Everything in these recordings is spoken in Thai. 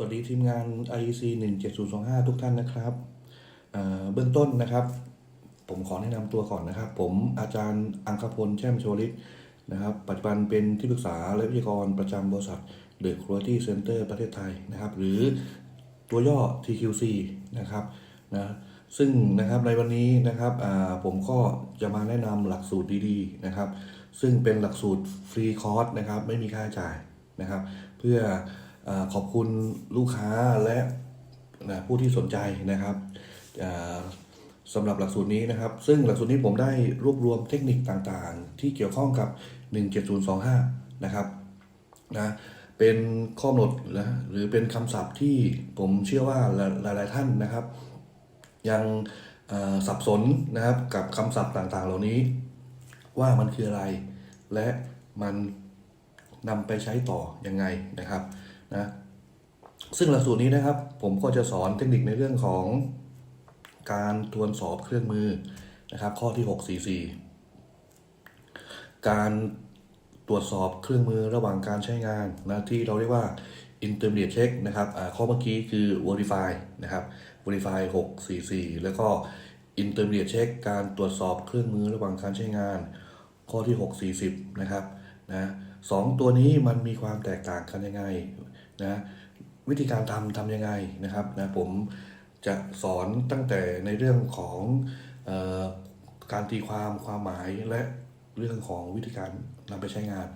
สวัสดีทีมงาน IEC 17025 ทุกท่านนะครับ เบื้องต้นนะครับ ผมขอแนะนำตัวก่อนนะครับ ผมอาจารย์อังคพลแช่มโชลิตนะครับ ปัจจุบันเป็นที่ปรึกษาและวิทยากรประจำบริษัท The Quality Center ประเทศไทยนะครับ หรือตัวย่อ TQC นะครับนะซึ่งนะครับในวันนี้นะครับผมก็จะมาแนะนำหลักสูตรดีๆนะครับ ซึ่งเป็นหลักสูตรฟรีคอร์สนะครับ ไม่มีค่าใช้จ่ายนะครับ เพื่อ ขอบคุณลูกค้าและนะผู้ที่สนใจนะครับสำหรับหลักสูตรนี้นะครับ ซึ่งหลักสูตรนี้ผมได้รวบรวมเทคนิคต่างๆ ที่เกี่ยวข้องกับ 17025 นะครับนะเป็นข้อกำหนดนะหรือเป็นคำศัพท์ที่ผมเชื่อว่าหลายๆท่านนะครับ ยังสับสนนะครับกับคำศัพท์ต่างๆ เหล่านี้ ว่ามันคืออะไร และมันนำไปใช้ต่อยังไงนะครับ นะซึ่งหลักสูตรนี้นะครับ ผมก็จะสอนเทคนิคในเรื่องของการทวนสอบเครื่องมือนะครับ ข้อที่ 644 การตรวจสอบเครื่องมือระหว่างการใช้งานนะที่เราเรียกว่า intermediate check นะครับข้อเมื่อกี้คือ verify นะครับ verify 644 แล้วก็ intermediate check การตรวจสอบเครื่องมือระหว่างการใช้งาน ข้อที่ 640 นะครับนะสองตัวนี้มันมีความแตกต่างกันยังไง นะวิธีการทำทำยังไงนะครับนะผมจะสอนตั้งแต่ในเรื่องของออการตีความความหมายและเรื่องของวิธีการนำไปใช้งาน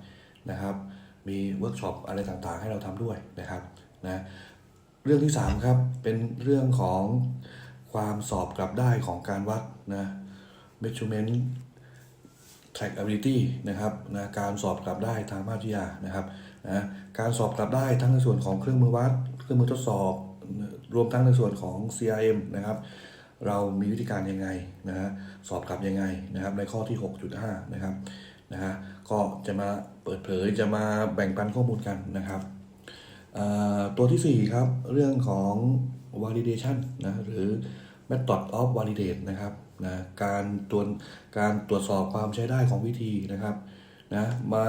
นะครับ มีเวิร์กช็อปอะไรต่างๆ ให้เราทำด้วยนะครับนะเรื่องที่ 3 ครับ เป็นเรื่องของความสอบกลับได้ของการวัดนะ measurement trackability นะครับนะการสอบกลับได้ทางภาควิทยานะครับ นะการสอบกลับได้ทั้งในส่วนของเครื่องมือวัด เครื่องมือทดสอบ รวมทั้งในส่วนของ CRM นะครับ เรามีวิธีการยังไงนะฮะสอบกลับยังไงนะครับ ในข้อที่ 6.5 นะครับนะฮะก็จะมาเปิดเผยจะมาแบ่งปันข้อมูลกันนะครับ ตัวที่ 4 ครับ เรื่องของ validation นะหรือ method of validate นะครับนะการตรวจการตรวจสอบความใช้ได้ของวิธีนะครับ นะมา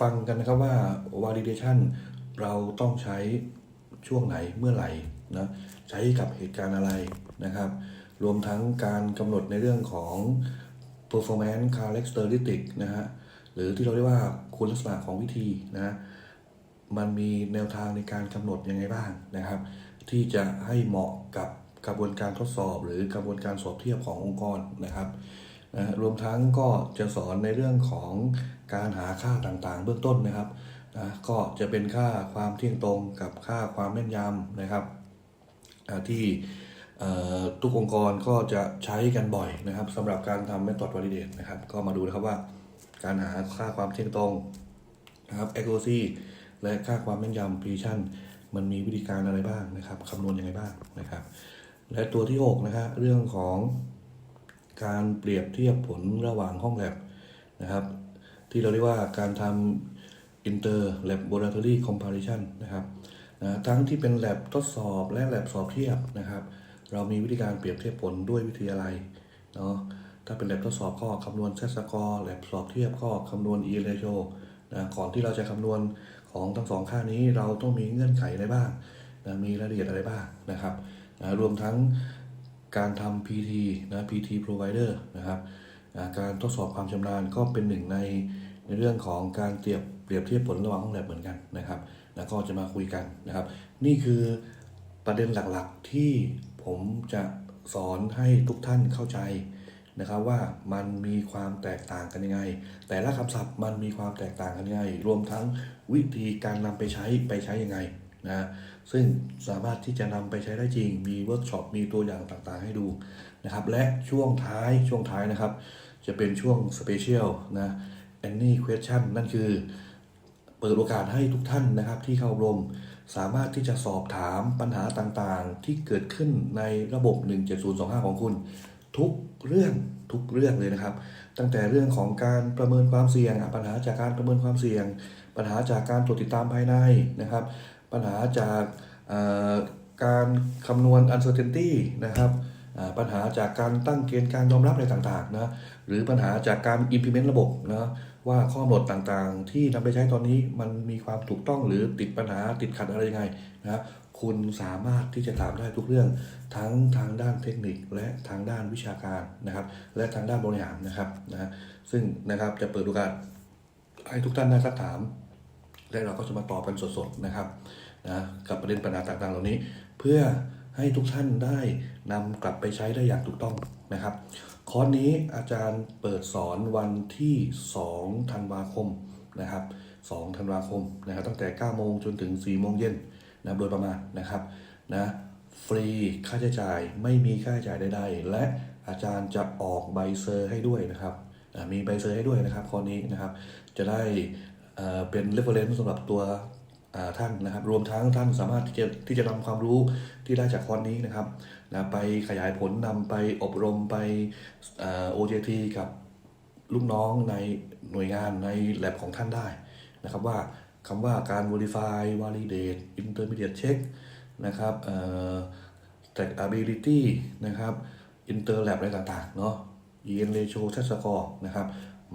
ฟังกันนะครับว่า validation เราต้องใช้ช่วงไหนเมื่อไหร่นะใช้กับเหตุการณ์อะไรนะครับ รวมทั้งการกำหนดในเรื่องของ performance characteristic นะฮะหรือที่เราเรียกว่าคุณลักษณะของวิธีนะมันมีแนวทางในการกำหนดยังไงบ้างนะครับ ที่จะให้เหมาะกับกระบวนการทดสอบ หรือกระบวนการสอบเทียบขององค์กรนะครับนะรวมทั้งก็จะสอนในเรื่องของ การหาค่าต่างๆ เบื้องต้นนะครับนะก็จะเป็นค่าความเที่ยงตรงกับค่าความแม่นยำนะครับที่เอ่อทุกองค์กรก็จะใช้กันบ่อยนะครับสำหรับการทำ method validate นะครับ ก็มาดูนะครับว่าการหาค่าความเที่ยงตรงนะครับ accuracy และค่าความแม่นยำ precision มันมีวิธีการอะไรบ้างนะครับคำนวณยังไงบ้างนะครับ และตัวที่6นะครับเรื่องของการเปรียบเทียบผลระหว่างห้องแลบนะครับ ที่เราเรียกว่าการทำ inter laboratory comparison นะครับนะทั้งที่เป็นแลบทดสอบและแลบสอบเทียบนะครับ เรามีวิธีการเปรียบเทียบผลด้วยวิธีอะไรเนาะถ้าเป็นแลบทดสอบก็คำนวณ z score แลบสอบเทียบก็คำนวณ e ratio นะก่อนที่เราจะคำนวณของทั้งสองค่านี้เราต้องมีเงื่อนไขอะไรบ้างนะมีรายละเอียดอะไรบ้างนะครับนะรวมทั้งการทำ PT นะ PT provider นะครับ การทดสอบความชำนาญก็เป็นหนึ่งในในเรื่องของการเปรียบเปรียบเทียบผลระหว่างห้องแลบเหมือนกันนะครับ แล้วก็จะมาคุยกันนะครับ นี่คือประเด็นหลักๆที่ผมจะสอนให้ทุกท่านเข้าใจนะครับว่ามันมีความแตกต่างกันยังไง แต่ละคำศัพท์มันมีความแตกต่างกันยังไง รวมทั้งวิธีการนำไปใช้ไปใช้ยังไง นะซึ่งสามารถที่จะนำไปใช้ได้จริง มีเวิร์กช็อปมีตัวอย่างต่างๆให้ดูนะครับ และช่วงท้ายช่วงท้ายนะครับ จะเป็นช่วงสเปเชียลนะ any question นั่นคือ เปิดโอกาสให้ทุกท่านนะครับที่เข้าอบรมสามารถที่จะสอบถามปัญหาต่างๆ ที่เกิดขึ้นในระบบ 17025 ของคุณ ทุกเรื่องทุกเรื่องเลยนะครับ ตั้งแต่เรื่องของการประเมินความเสี่ยง ปัญหาจากการประเมินความเสี่ยง ปัญหาจากการตรวจติดตามภายในนะครับ ปัญหาจากการคำนวณ uncertainty นะครับปัญหาจากการตั้งเกณฑ์การยอมรับอะไรต่างๆนะหรือปัญหาจากการ implement ระบบนะว่าข้อกำหนดต่างๆ ที่นำไปใช้ตอนนี้มันมีความถูกต้องหรือติดปัญหาติดขัดอะไรยังไงนะคุณสามารถที่จะถามได้ทุกเรื่องทั้งทางด้านเทคนิคและทางด้านวิชาการนะครับ และทางด้านบริหารนะครับนะซึ่งนะครับจะเปิดโอกาสให้ทุกท่านได้สักถาม และเราก็จะมาตอบกันสดๆนะครับนะกับประเด็นปัญหาต่างๆ เหล่านี้ เพื่อให้ทุกท่านได้นำกลับไปใช้ได้อย่างถูกต้องนะครับคอร์สนี้อาจารย์เปิดสอนวันที่2ธันวาคมนะครับ2ธันวาคมนะครับตั้งแต่ 9 โมงจนถึง 4 โมงเย็นนะโดยประมาณนะครับนะฟรีค่าใช้จ่ายไม่มีค่าใช้จ่ายใดๆ และอาจารย์จะออกใบเซอร์ให้ด้วยนะครับมีใบเซอร์ให้ด้วยนะครับคอร์สนี้นะครับ จะได้ เอ่อเป็น reference สำหรับตัวท่านนะครับ รวมทั้งท่านสามารถที่จะที่จะนำความรู้ที่ได้จากคอร์สนี้นะครับนะไปขยายผลนำไปอบรมไปเอ่อ OJT กับลูกน้องในหน่วยงานใน lab ของท่านได้นะครับว่าคำว่าการ verify validate intermediate check นะครับเอ่อ track ability นะครับ inter lab อะไรต่างๆ เนาะ EN ratio test score นะครับ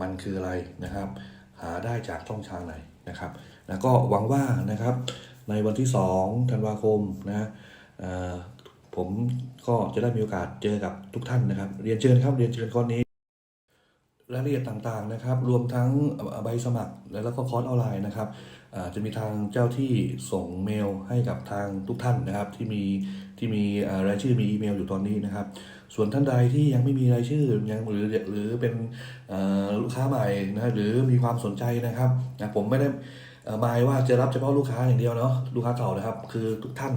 มันคืออะไรนะครับ หาได้จากช่องทางไหนนะครับนะก็หวังว่านะครับในวันที่2ธันวาคมนะผมก็จะได้มีโอกาสเจอกับทุกท่านนะครับ เรียนเชิญครับเรียนเชิญก้อนนี้ รายละเอียดต่างๆนะครับ รวมทั้งใบสมัครแล้วก็คอร์สออนไลน์นะครับจะมีทางเจ้าที่ส่งเมลให้กับทางทุกท่านนะครับที่มีที่มีรายชื่อมีอีเมลอยู่ตอนนี้นะครับ ส่วนท่านใดที่ยังไม่มีรายชื่อยังหรือหรือเป็นลูกค้าใหม่นะหรือมีความสนใจนะครับนะผมไม่ได้หมายว่าจะรับเฉพาะลูกค้าอย่างเดียวเนาะลูกค้าเก่านะครับ คือทุกท่าน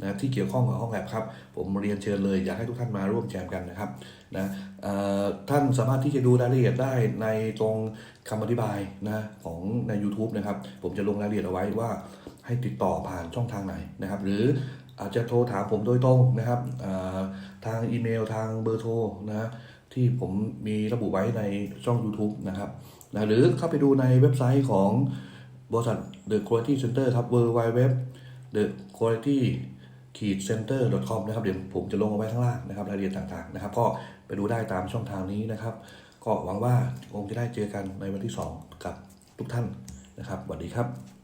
นะที่เกี่ยวข้องกับห้องแลบครับ ผมเรียนเชิญเลยอยากให้ทุกท่านมาร่วมแจมกันนะครับนะท่านสามารถที่จะดูรายละเอียดได้ในตรงคำอธิบายนะของใน YouTube นะครับ ผมจะลงรายละเอียดเอาไว้ว่าให้ติดต่อผ่านช่องทางไหนนะครับ หรืออาจจะโทรถามผมโดยตรงนะครับทางอีเมลทางเบอร์โทรนะที่ผมมีระบุไว้ในช่อง YouTube นะครับนะหรือเข้าไปดูในเว็บไซต์ของบริษัท The Quality Center ครับ w w w The Quality ขีดเซ็นเตอร์ com นะครับเดี๋ยวผมจะลงเอาไว้ข้างล่างนะครับรายละเอียดต่างๆนะครับ ก็ไปดูได้ตามช่องทางนี้นะครับ ก็หวังว่าคงจะได้เจอกันในวันที่ 2 กับทุกท่านนะครับสวัสดีครับ